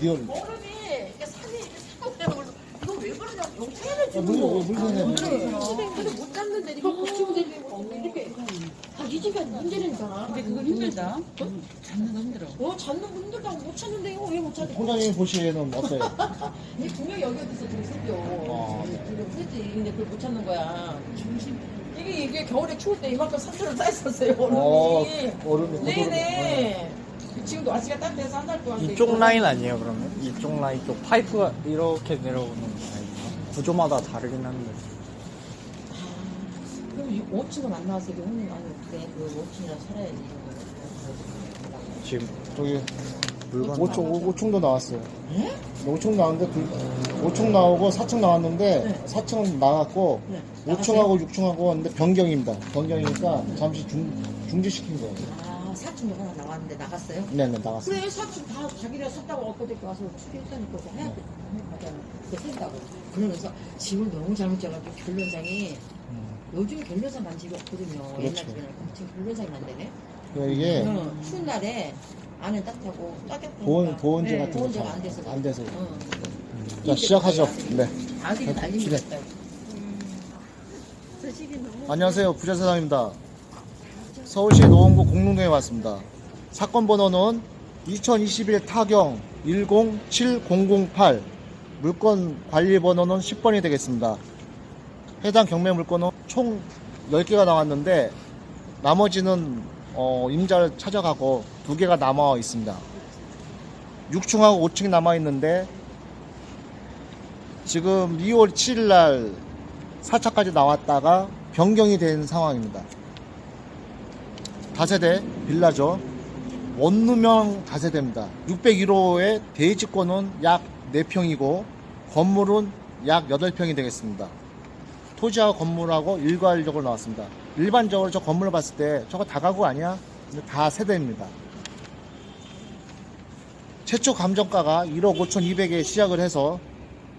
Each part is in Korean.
리얼. 얼음이 이게 산이 이렇게 사고 이거 왜 그러냐고 용태를 아, 주고 물, 물, 물. 근데 못 잡는데 이거 고치고 되고 이렇게. 다이 집이 문제라니까 근데 그건 힘들다. 잡는 거 힘들어. 어 잡는 거 힘들다고 못 찾는데 이거 왜 못 찾아? 통장님 보시기에는 어때요? 이 분명히 여기 어디서 좀 생겨 어. 좀 세지. 근데 그걸 못 찾는 거야. 이게 이게 겨울에 추울 때 이만큼 산처럼 쌓였었어요 어, 얼음이. 얼음이 네네 지금도 아직가 따뜻해서 한 달 동안 이쪽 라인 아니에요 그러면? 이쪽 라인 쪽 파이프가 이렇게 내려오는 거 아니에요? 구조마다 다르긴 한데 그럼 이 5층은 안 나와서 이게 혼이 많이 없대 그 5층이라 살아야지 지금 저기 물건 5층, 5 층도 나왔어요. 예? 5층 나왔는데 그 5층 나오고 4층 나왔는데 네. 4층은 나갔고 네. 5층하고 6층하고 근데 변경입니다. 변경이니까 잠시 중, 중지시킨 거예요. 아 4층 하나 나왔는데 나갔어요? 네네 나갔어요. 그래 4층 다 자기네가 샀다고 엊그저께 와서 그거 해야 돼 그거 생다고 그러면서 집을 너무 잘못 져가지고 결론상이 음. 요즘 결론상 집이 없거든요 옛날 그렇죠. 집에는 지금 결론상이 난다네 그러니까 이게 응, 추운 날에 안에 따뜻하고 따뜻하니까 보온, 보온재 네, 같은 잘안 돼서 안 돼서. 응. 자 시작하죠. 네. 아들이 난리 네. 났다고 안녕하세요. 부자 사장입니다. 서울시 노원구 공릉동에 왔습니다. 사건 번호는 2021 타경 107008 물건 관리 번호는 10번이 되겠습니다. 해당 경매 물건은 총 10개가 나왔는데 나머지는 어, 임자를 찾아가고 2개가 남아 있습니다. 6층하고 5층이 남아 있는데 지금 2월 7일 날 4차까지 나왔다가 변경이 된 상황입니다. 다세대 빌라죠. 원룸형 다세대입니다. 601호의 대지권은 약 4평이고 건물은 약 8평이 되겠습니다. 토지하고 건물하고 일괄적으로 나왔습니다. 일반적으로 저 건물을 봤을 때 저거 다 가구 아니야? 근데 다 세대입니다. 최초 감정가가 1억 5,200에 시작을 해서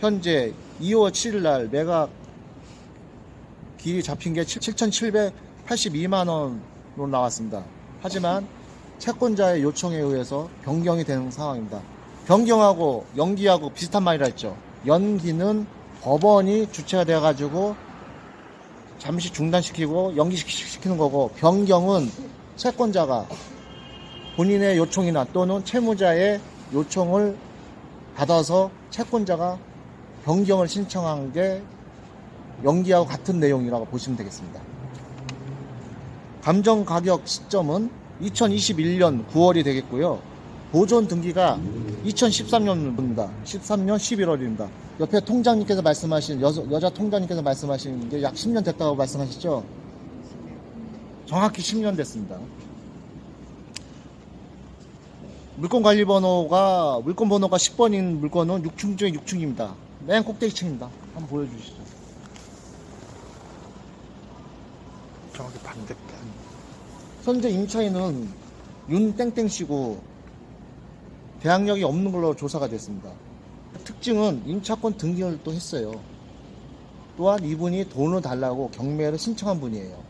현재 2월 7일 날 매각 길이 잡힌 게 7,782만 원으 로 나왔습니다. 하지만 채권자의 요청에 의해서 변경이 되는 상황입니다. 변경하고 연기하고 비슷한 말이라 했죠. 연기는 법원이 주체가 되어가지고 잠시 중단시키고 연기시키는 거고 변경은 채권자가 본인의 요청이나 또는 채무자의 요청을 받아서 채권자가 변경을 신청한 게 연기하고 같은 내용이라고 보시면 되겠습니다. 감정 가격 시점은 2021년 9월이 되겠고요. 보존 등기가 2013년입니다. 13년 11월입니다. 옆에 통장님께서 말씀하신 여자, 여자 통장님께서 말씀하신 게 약 10년 됐다고 말씀하셨죠? 정확히 10년 됐습니다. 물건 관리 번호가 물건 번호가 10번인 물건은 6층 중에 6층입니다. 맨 꼭대기층입니다. 한번 보여주시죠. 정확히 반대편 현재 임차인은 윤땡땡 씨고 대항력이 없는 걸로 조사가 됐습니다. 특징은 임차권 등기를 또 했어요. 또한 이분이 돈을 달라고 경매를 신청한 분이에요.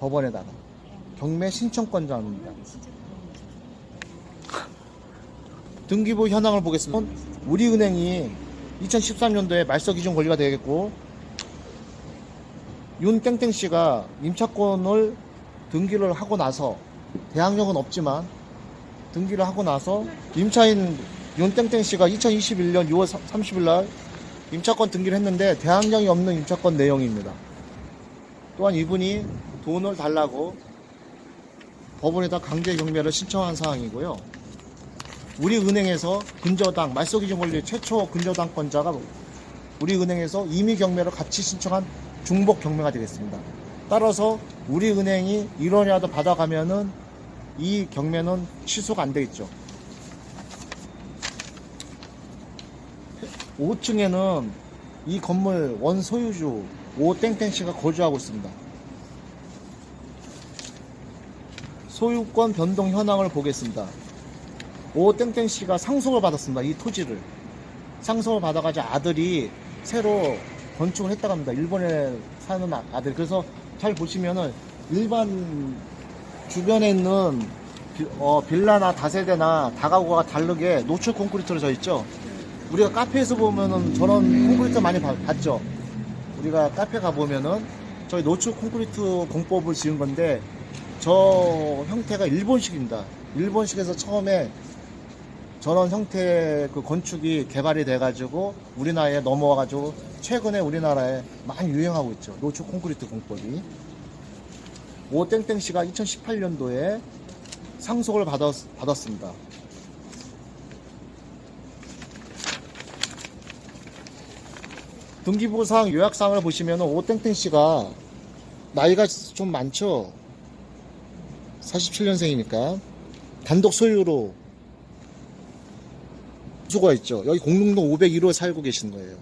법원에다가 경매 신청권자입니다. 등기부 현황을 보겠습니다. 우리은행이 2013년도에 말소 기준 권리가 되겠고 윤땡땡 씨가 임차권을 등기를 하고 나서 대항력은 없지만 등기를 하고 나서 임차인 윤땡땡 씨가 2021년 6월 30일 날 임차권 등기를 했는데 대항력이 없는 임차권 내용입니다. 또한 이분이 돈을 달라고 법원에다 강제 경매를 신청한 사항이고요. 우리 은행에서 근저당 말소기준 권리 최초 근저당권자가 우리 은행에서 임의 경매를 같이 신청한 중복 경매가 되겠습니다. 따라서 우리 은행이 1원이라도 받아가면은 이 경매는 취소가 안 되겠죠. 5층에는 이 건물 원 소유주 오땡땡 씨가 거주하고 있습니다. 소유권 변동 현황을 보겠습니다. 오땡땡 씨가 상속을 받았습니다. 이 토지를 상속을 받아가지고 아들이 새로 건축을 했다고 합니다. 일본에 사는 아- 아들. 그래서 잘 보시면은 일반 주변에 있는 비- 어, 빌라나 다세대나 다가구가 다르게 노출 콘크리트로 져 있죠. 우리가 카페에서 보면은 저런 콘크리트 많이 봐- 봤죠. 우리가 카페 가 보면은 저희 노출 콘크리트 공법을 지은 건데 저 형태가 일본식입니다. 일본식에서 처음에 저런 형태의 그 건축이 개발이 돼가지고 우리나라에 넘어와가지고 최근에 우리나라에 많이 유행하고 있죠. 노출 콘크리트 공법이. 오땡땡 씨가 2018년도에 상속을 받았, 받았습니다. 등기부상 요약상을 보시면 오땡땡 씨가 나이가 좀 많죠. 47년생이니까 단독 소유로 수가 있죠. 여기 공릉동 501호에 살고 계신 거예요.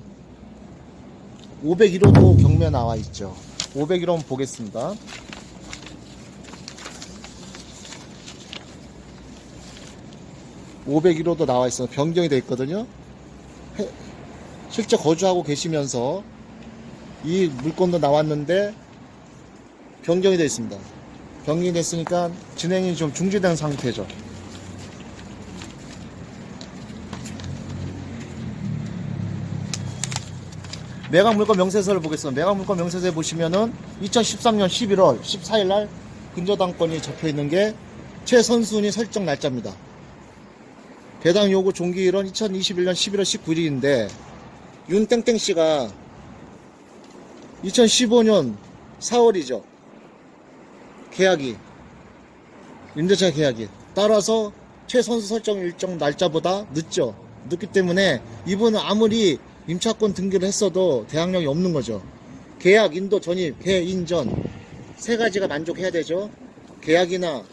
501호도 경매 나와 있죠. 501호 한번 보겠습니다. (501호도) 나와 있어요 변경이 돼 있거든요 해- 실제 거주하고 계시면서 이 물건도 나왔는데 변경이 돼 있습니다 변경이 됐으니까 진행이 좀 중지된 상태죠 매각물건 명세서를 보겠습니다. 매각물건 명세서에 보시면은 2013년 11월 14일 날 근저당권이 적혀 있는 게 최선순위 설정 날짜입니다. 배당 요구 종기일은 2021년 11월 19일인데 윤땡땡 씨가 2015년 4월이죠. 계약이 임대차 계약이 따라서 최선수 설정 일정 날짜보다 늦죠. 늦기 때문에 이분은 아무리 임차권 등기를 했어도 대항력이 없는 거죠. 계약, 인도, 전입, 개 인 전 세 가지가 만족해야 되죠. 계약이나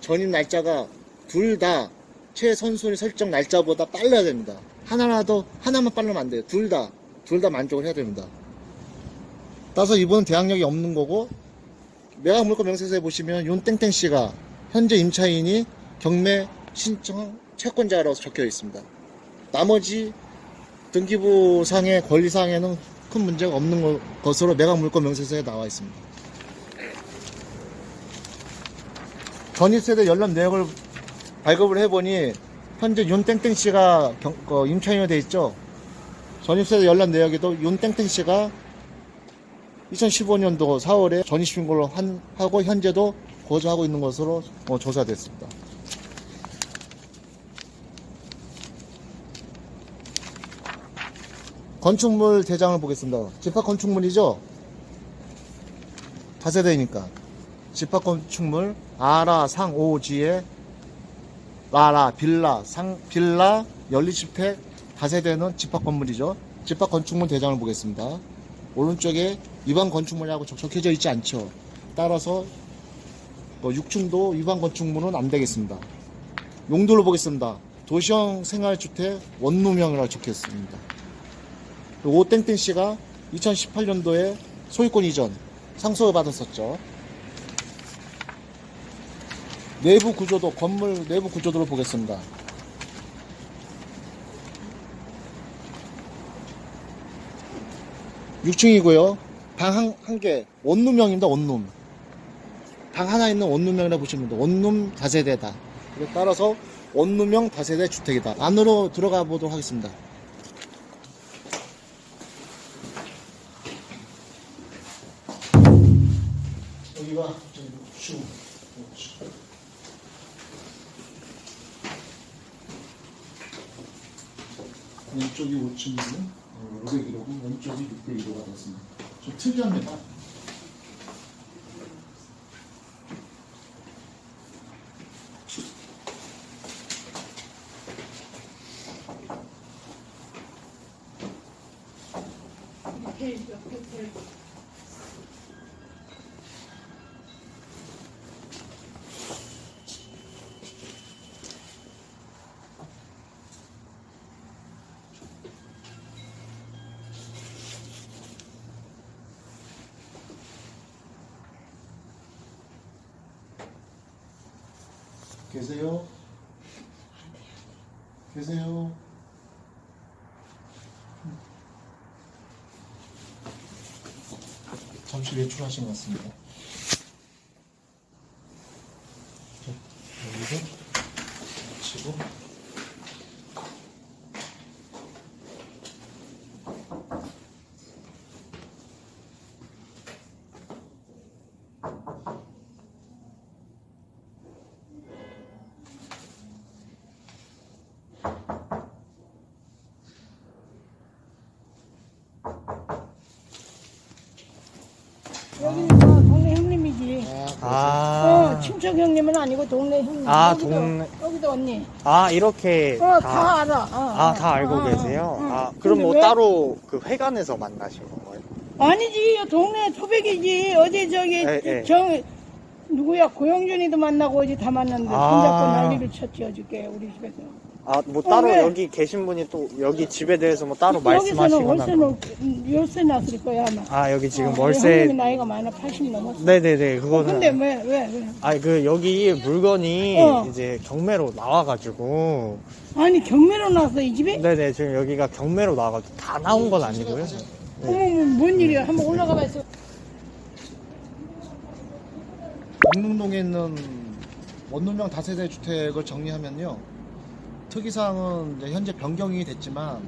전입 날짜가 둘 다 최선순위 설정 날짜보다 빨라야 됩니다. 하나라도 하나만 빨르면 안 돼요. 둘 다, 둘 다 만족을 해야 됩니다. 따라서 이분은 대항력이 없는 거고 매각 물건 명세서에 보시면 윤땡땡 씨가 현재 임차인이 경매 신청 채권자라고 적혀 있습니다. 나머지 등기부상의 권리상에는 큰 문제가 없는 것- 것으로 매각 물건 명세서에 나와 있습니다. 전입세대 연락 내역을 발급을 해보니 현재 윤땡땡 씨가 경- 어, 임차인이 돼 있죠. 전입세대 연락 내역에도 윤땡땡 씨가 2015년도 4월에 전입신고를 한- 하고 현재도 거주하고 있는 것으로 어, 조사됐습니다. 건축물 대장을 보겠습니다. 집합 건축물이죠? 다세대니까. 집합 건축물, 아라, 상, 오지에, 라라, 빌라, 상, 빌라, 연립주택, 다세대는 집합 건물이죠. 집합 건축물 대장을 보겠습니다. 오른쪽에 위반 건축물이라고 적- 적혀져 있지 않죠. 따라서 뭐 6층도 위반 건축물은 안 되겠습니다. 용도를 보겠습니다. 도시형 생활주택 원룸형이라고 적혀 있습니다. 오땡땡 씨가 2018년도에 소유권 이전 상속을 받았었죠. 내부 구조도 건물 내부 구조도를 보겠습니다. (6층이고요) 방 한 한 개 원룸형입니다 원룸. 방 하나 있는 원룸형이라 보시면 됩니다. 원룸 다세대다. 따라서 원룸형 다세대 주택이다. 안으로 들어가 보도록 하겠습니다 저기 슈. 슈. 왼쪽이 5층이고 501호고 왼쪽이 601호가 됐습니다. 좀 특이합니다. 계세요? 계세요? 잠시 외출하신 것 같습니다. 자, 여기 치 여기는 뭐 동네 형님이지. 아, 어, 친척 형님은 아니고 동네 형님. 아, 여기도, 동네. 여기도 언니. 아 이렇게 어, 다, 다, 알아. 어, 아, 어, 다 알고 어, 계세요? 어, 어. 아, 그럼 뭐 왜? 따로 그 회관에서 만나신 건가요? 아니지, 이 동네 토백이지. 어제 저기, 예, 예. 정, 누구야, 고영준이도 만나고 어제 다 만났는데, 아. 손잡고 난리를 쳤지, 어저께, 우리 집에서. 아, 뭐 따로 왜? 여기 계신 분이 또 여기 집에 대해서 뭐 따로 여기서는 말씀하시거나. 월세는, 열세 났을 거야, 아마. 아, 여기 지금 어, 월세. 형님이 나이가 많아, 80 넘었어. 네네네, 어, 그거는. 근데 왜, 왜, 왜? 아니, 그, 여기 물건이 어. 이제 경매로 나와가지고. 아니, 경매로 나왔어, 이 집에? 네네, 지금 여기가 경매로 나와가지고 다 나온 건 아니고요. 어머, 뭔 일이야. 한번 올라가 봐서. 영릉동에 있는 원룸형 다세대 주택을 정리하면요 특이사항은 현재 변경이 됐지만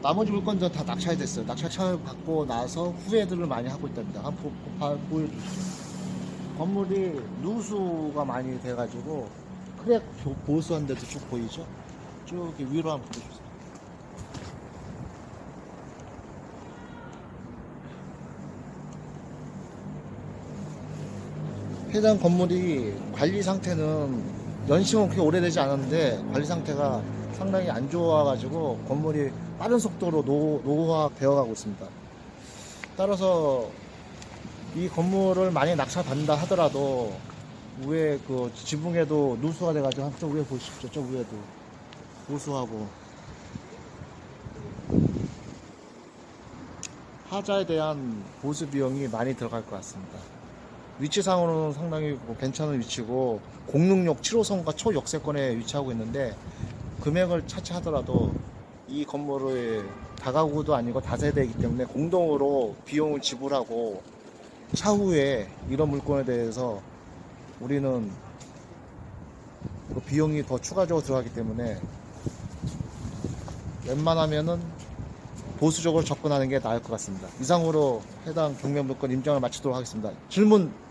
나머지 물건들은 다 낙찰이 됐어요. 낙찰 받고 나서 후회들을 많이 하고 있답니다. 한번 보여주시죠. 건물이 누수가 많이 돼가지고 크랙 보- 보수한 데도 쭉 보이죠? 쭉 위로 한번 보여주세요. 해당 건물이 관리 상태는 연식은 그렇게 오래되지 않았는데 관리 상태가 상당히 안 좋아가지고 건물이 빠른 속도로 노, 노후화 되어가고 있습니다. 따라서 이 건물을 만약 낙찰받는다 하더라도 위에 그 지붕에도 누수가 돼가지고 한쪽 위에 보십시오. 저 위에도 누수하고 하자에 대한 보수 비용이 많이 들어갈 것 같습니다. 위치상으로는 상당히 뭐 괜찮은 위치고 공릉역 7호선과 초역세권에 위치하고 있는데 금액을 차치하더라도 이 건물의 다가구도 아니고 다세대이기 때문에 공동으로 비용을 지불하고 차후에 이런 물건에 대해서 우리는 그 비용이 더 추가적으로 들어가기 때문에 웬만하면은 보수적으로 접근하는 게 나을 것 같습니다. 이상으로 해당 경매 물건 임장을 마치도록 하겠습니다. 질문